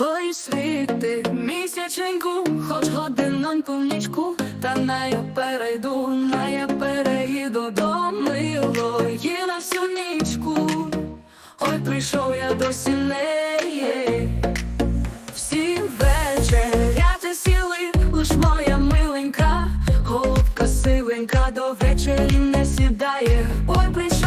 Твої світи місяченьку, хоч годиноньку в нічку, та на я перейду, на я переїду до милої на всю нічку, ой прийшов я до сінеї, всі вечеряти сіли, лиш моя миленька, голубка сивенька до вечері не сідає, ой прийшов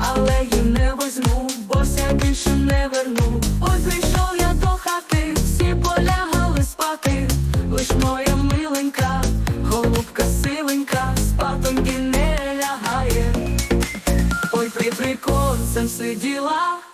але її не возьму, бо ся більше не верну. Ось прийшов я до хати, всі полягали спати, лиш моя миленька, голубка сивенька, спатоньки не лягає. Ой, при приконцем сиділа.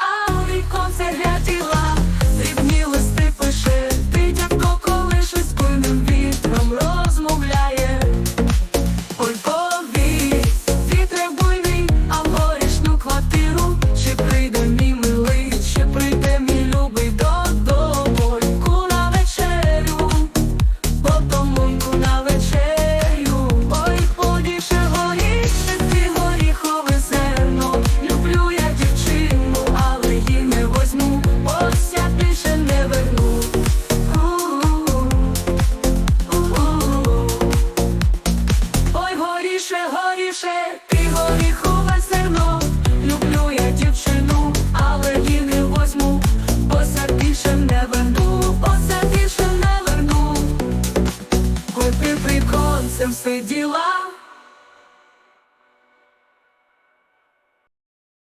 серцем все діла.